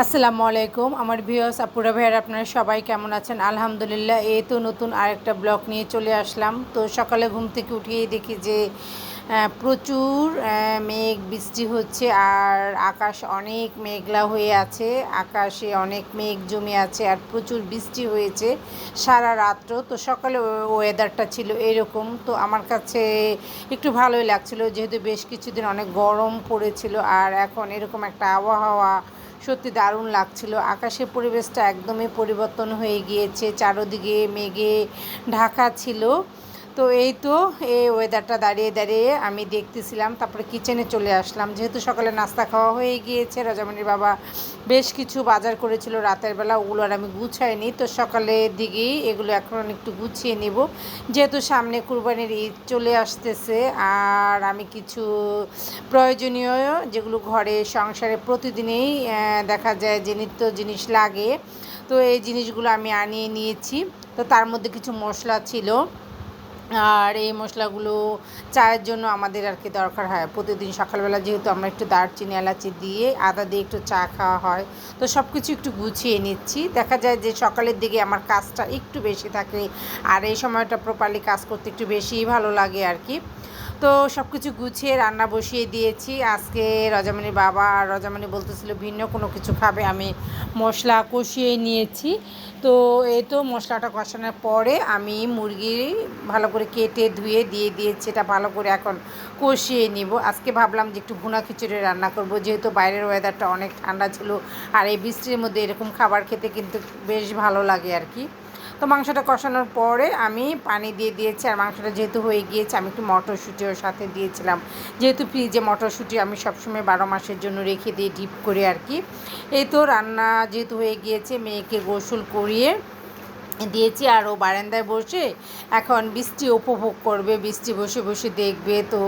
আসসালামু আলাইকুম। আমার ভিউয়ার্স, আপুরা ভাইয়ার, আপনারা সবাই কেমন আছেন? আলহামদুলিল্লাহ, এই তো নতুন আরেকটা ব্লগ নিয়ে চলে আসলাম। তো সকালে ঘুম থেকে উঠিয়ে দেখি যে প্রচুর মেঘ, বৃষ্টি হচ্ছে আর আকাশ অনেক মেঘলা হয়ে আছে। আকাশে অনেক মেঘ জমে আছে আর প্রচুর বৃষ্টি হয়েছে সারা রাত্র। তো সকালে ওয়েদারটা ছিল এরকম। তো আমার কাছে একটু ভালোই লাগছিল, যেহেতু বেশ কিছুদিন অনেক গরম পড়েছিল আর এখন এরকম একটা আবহাওয়া সত্যি দারুণ লাগছিল। আকাশের পরিবেশটা একদমই পরিবর্তন হয়ে গিয়েছে চারোদিকে মেঘে ঢাকা ছিল। তো এই তো, এই ওয়েদারটা দাঁড়িয়ে দাঁড়িয়ে আমি দেখতেছিলাম, তারপরে কিচেনে চলে আসলাম। যেহেতু সকালে নাস্তা খাওয়া হয়ে গিয়েছে, রাজামণির বাবা বেশ কিছু বাজার করেছিল রাতের বেলা, ওগুলো আর আমি গুছাইনি। তো সকালের দিকেই এগুলো এখন একটু গুছিয়ে নেব। যেহেতু সামনে কুরবানির ঈদ চলে আসতেছে, আর আমি কিছু প্রয়োজনীয় যেগুলো ঘরে সংসারে প্রতিদিনেই দেখা যায় যে নিত্য জিনিস লাগে, তো এই জিনিসগুলো আমি আনিয়ে নিয়েছি। তো তার মধ্যে কিছু মশলা ছিল। আর এই মশলাগুলো চায়ের জন্য আমাদের আর কি দরকার হয়। প্রতিদিন সকালবেলা যেহেতু আমরা একটু দারচিনি, এলাচি দিয়ে আদা দিয়ে একটু চা খাওয়া হয়, তো সব কিছু একটু গুছিয়ে নিচ্ছি। দেখা যায় যে সকালের দিকে আমার কাজটা একটু বেশি থাকে আর এই সময়টা প্রপারলি কাজ করতে একটু বেশিই ভালো লাগে আর কি। তো সব কিছু গুছিয়ে রান্না বসিয়ে দিয়েছি। আজকে রজামণির বাবা আর রজামণি বলতেছিল, ভিন্ন কোনো কিছু খাবে, আমি মশলা কষিয়ে নিয়েছি। তো এই তো মশলাটা কষানোর পরে আমি মুরগি ভালো করে কেটে ধুয়ে দিয়ে দিয়েছি, এটা ভালো করে এখন কষিয়ে নিব। আজকে ভাবলাম যে একটু ভুনা খিচুড়ি রান্না করব, যেহেতু বাইরের ওয়েদারটা অনেক ঠান্ডা ছিল, আর এই বৃষ্টির মধ্যে এরকম খাবার খেতে কিন্তু বেশ ভালো লাগে আর কি। তো মাংসটা কষানোর পরে আমি পানি দিয়ে দিয়েছি আর মাংসটা যেহেতু হয়ে গিয়েছে, আমি একটু মটরশুঁটিও সাথে দিয়েছিলাম। যেহেতু ফ্রিজে মটরশুঁটি আমি সবসময় বারো মাসের জন্য রেখে দিয়ে ডিপ করে আর কি। এই তো রান্না যেহেতু হয়ে গিয়েছে, মেয়েকে গোসল করিয়ে দিয়েছি আর ও বারান্দায় বসে এখন বৃষ্টি উপভোগ করবে, বৃষ্টি বসে বসে দেখবে। তো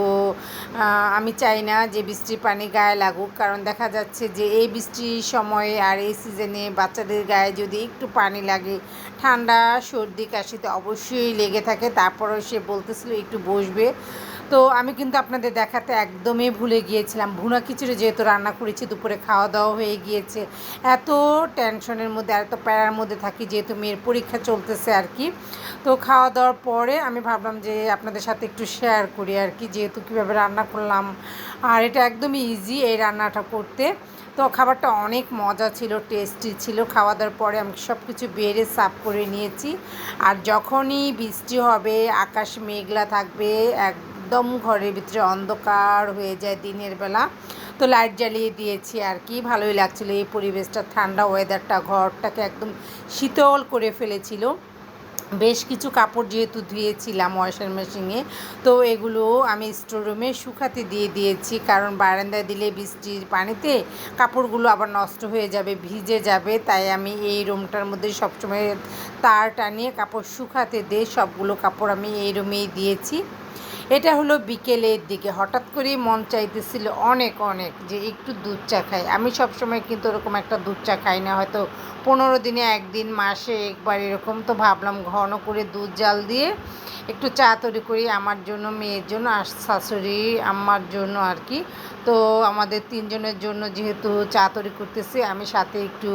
আমি চাই না যে বৃষ্টির পানি গায়ে লাগুক, কারণ দেখা যাচ্ছে যে এই বৃষ্টির সময়ে আর এই সিজনে বাচ্চাদের গায়ে যদি একটু পানি লাগে, ঠান্ডা, সর্দি, কাশিতে অবশ্যই লেগে থাকে। তারপরেও সে বলতেছিল, একটু বসবে। তো আমি কিন্তু আপনাদের দেখাতে একদমই ভুলে গিয়েছিলাম। ভুনা খিচুড়ি যেহেতু রান্না করেছি, দুপুরে খাওয়া দাওয়া হয়ে গিয়েছে। এত টেনশনের মধ্যে এত প্যারার মধ্যে থাকি যেহেতু মেয়ের পরীক্ষা চলতেছে আর কি। তো খাওয়া দাওয়ার পরে আমি ভাবলাম যে আপনাদের সাথে একটু শেয়ার করি আর কি, যেহেতু কীভাবে রান্না করলাম। আর এটা একদমই ইজি এই রান্নাটা করতে। তো খাবারটা অনেক মজা ছিল টেস্টি ছিল। খাওয়া দাওয়ার পরে আমি সব কিছু বেড়ে সাফ করে নিয়েছি। আর যখনই বৃষ্টি হবে, আকাশ মেঘলা থাকবে একদম ঘরের ভিতরে অন্ধকার হয়ে যায় দিনের বেলা। তো লাইট জ্বালিয়ে দিয়েছি আর কি, ভালোই লাগছিল। এই পরিবেশটা, ঠান্ডা ওয়েদারটা ঘরটাকে একদম শীতল করে ফেলেছিল। বেশ কিছু কাপড় যেহেতু ধুয়েছিলাম ওয়াশিং মেশিনে তো এগুলো আমি স্টোরুমে শুকাতে দিয়ে দিয়েছি। কারণ বারান্দায় দিলে বৃষ্টির পানিতে কাপড়গুলো আবার নষ্ট হয়ে যাবে, ভিজে যাবে। তাই আমি এই রুমটার মধ্যে সবসময় তার টানিয়ে কাপড় শুকাতে দিয়ে সবগুলো কাপড় আমি এই রুমেই দিয়েছি। এটা হলো বিকেলের দিকে। হঠাৎ করেই মন চাইতেছিল অনেক অনেক যে একটু দুধ চা খাই। আমি সবসময় কিন্তু ওরকম একটা দুধ চা খাই না। হয়তো পনেরো দিনে একদিন, মাসে একবার এরকম তো ভাবলাম ঘন করে দুধ জাল দিয়ে একটু চা তৈরি করি। আমার জন্য, মেয়ের জন্য, আর শাশুড়ি আমার জন্য আর কি। তো আমাদের তিনজনের জন্য যেহেতু চা তৈরি করতেছি, আমি সাথে একটু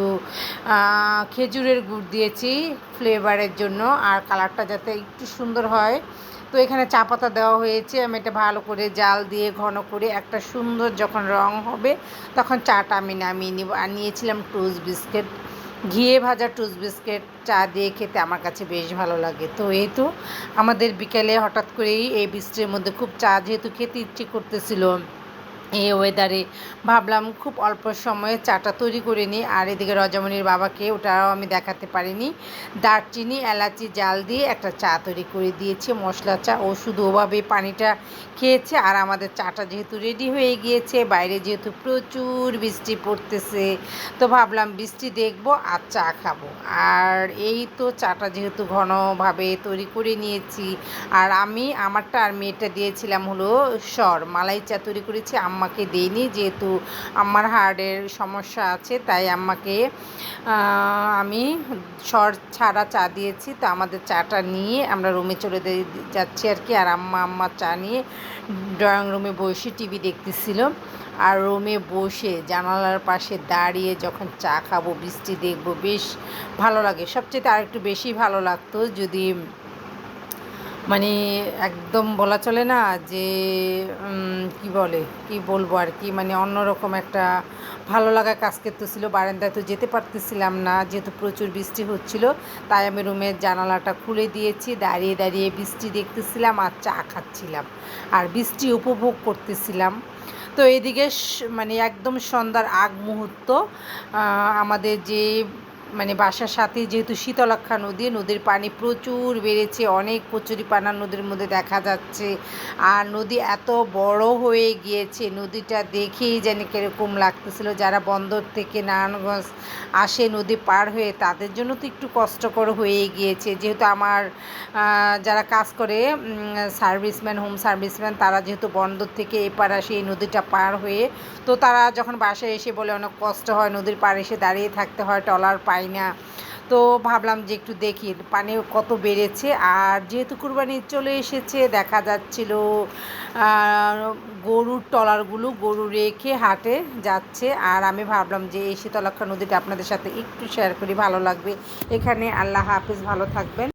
খেজুরের গুড় দিয়েছি ফ্লেভারের জন্য। আর কালারটা যাতে একটু সুন্দর হয় তো এখানে চা পাতা দেওয়া হয়েছে। আমি এটা ভালো করে জাল দিয়ে ঘন করে একটা সুন্দর যখন রং হবে, তখন চাটা আমি নামিয়ে নিব। আর নিয়েছিলাম টুস বিস্কিট। ঘিয়ে ভাজা টুস বিস্কিট চা দিয়ে খেতে আমার কাছে বেশ ভালো লাগে। তো এই তো আমাদের বিকেলে হঠাৎ করেই এই বৃষ্টির মধ্যে খুব চা যেহেতু খেতে ইচ্ছে করতেছিল এই ওয়েদারে ভাবলাম খুব অল্প সময়ে চাটা তৈরি করে নিই। আর এদিকে রজমণির বাবাকে ওটাও আমি দেখাতে পারিনি। দারচিনি, এলাচি, জাল দিয়ে একটা চা তৈরি করে দিয়েছে, মশলা, চা ও শুধু ওভাবে পানিটা খেয়েছে। আর আমাদের চাটা যেহেতু রেডি হয়ে গিয়েছে, বাইরে যেহেতু প্রচুর বৃষ্টি পড়তেছে, তো ভাবলাম বৃষ্টি দেখব আর চা খাব। আর এই তো চাটা যেহেতু ঘনভাবে তৈরি করে নিয়েছি, আর আমি আমারটা আর মেয়েটা দিয়েছিলাম হলো সর, মালাই চা তৈরি করেছি, আম্মা আম্মাকে দিইনি, যেহেতু আমার হার্টের সমস্যা আছে, তাই আম্মাকে আমি সর ছাড়া চা দিয়েছি। তো আমাদের চাটা নিয়ে আমরা রুমে চলে যাচ্ছি আর কি। আর আম্মা আম্মা চা নিয়ে ড্রয়িং রুমে বসে টিভি দেখতেছিল। আর রুমে বসে জানালার পাশে দাঁড়িয়ে যখন চা খাব, বৃষ্টি দেখব, বেশ ভালো লাগে। সবচেয়ে আর একটু বেশি ভালো লাগতো যদি মানে একদম বলা চলে না যে কি বলে, কি বলব আর কি মানে অন্যরকম একটা ভালো লাগা কাজ করতেছিল। বারান্দায় তো যেতে পারতেছিলাম না, যেহেতু প্রচুর বৃষ্টি হচ্ছিল, তাই আমি রুমের জানালাটা খুলে দিয়েছি, দাঁড়িয়ে দাঁড়িয়ে বৃষ্টি দেখতেছিলাম আর চা খাচ্ছিলাম আর বৃষ্টি উপভোগ করতেছিলাম। তো এদিকে মানে একদম সন্ধ্যার আগ মুহূর্ত আমাদের যে মানে বাসার সাথে যেহেতু শীতলক্ষা নদী, নদীর পানি প্রচুর বেড়েছে, অনেক কচুরিপানা নদীর মধ্যে দেখা যাচ্ছে। আর নদী এত বড় হয়ে গিয়েছে, নদীটা দেখেই যেন কীরকম লাগতেছিল। যারা বন্দর থেকে নারায়ণগঞ্জ আসে নদী পার হয়ে, তাদের জন্য তো একটু কষ্টকর হয়ে গিয়েছে। যেহেতু আমার যারা কাজ করে সার্ভিসম্যান, হোম সার্ভিসম্যান, তারা যেহেতু বন্দর থেকে এপার আসে এই নদীটা পার হয়ে, তো তারা যখন বাসায় এসে বলে অনেক কষ্ট হয়, নদীর পাড়ে এসে দাঁড়িয়ে থাকতে হয় টলার পায় না তো ভাবলাম যে একটু দেখি পানি কত বেড়েছে। আর যেহেতু কুরবানি চলে এসেছে, দেখা যাচ্ছিল গরুর টলারগুলো গরু রেখে হাটে যাচ্ছে। আর আমি ভাবলাম যে এই শীতলক্ষা নদীটা আপনাদের সাথে একটু শেয়ার করি, ভালো লাগবে। এখানে আল্লাহ হাফিজ, ভালো থাকবেন।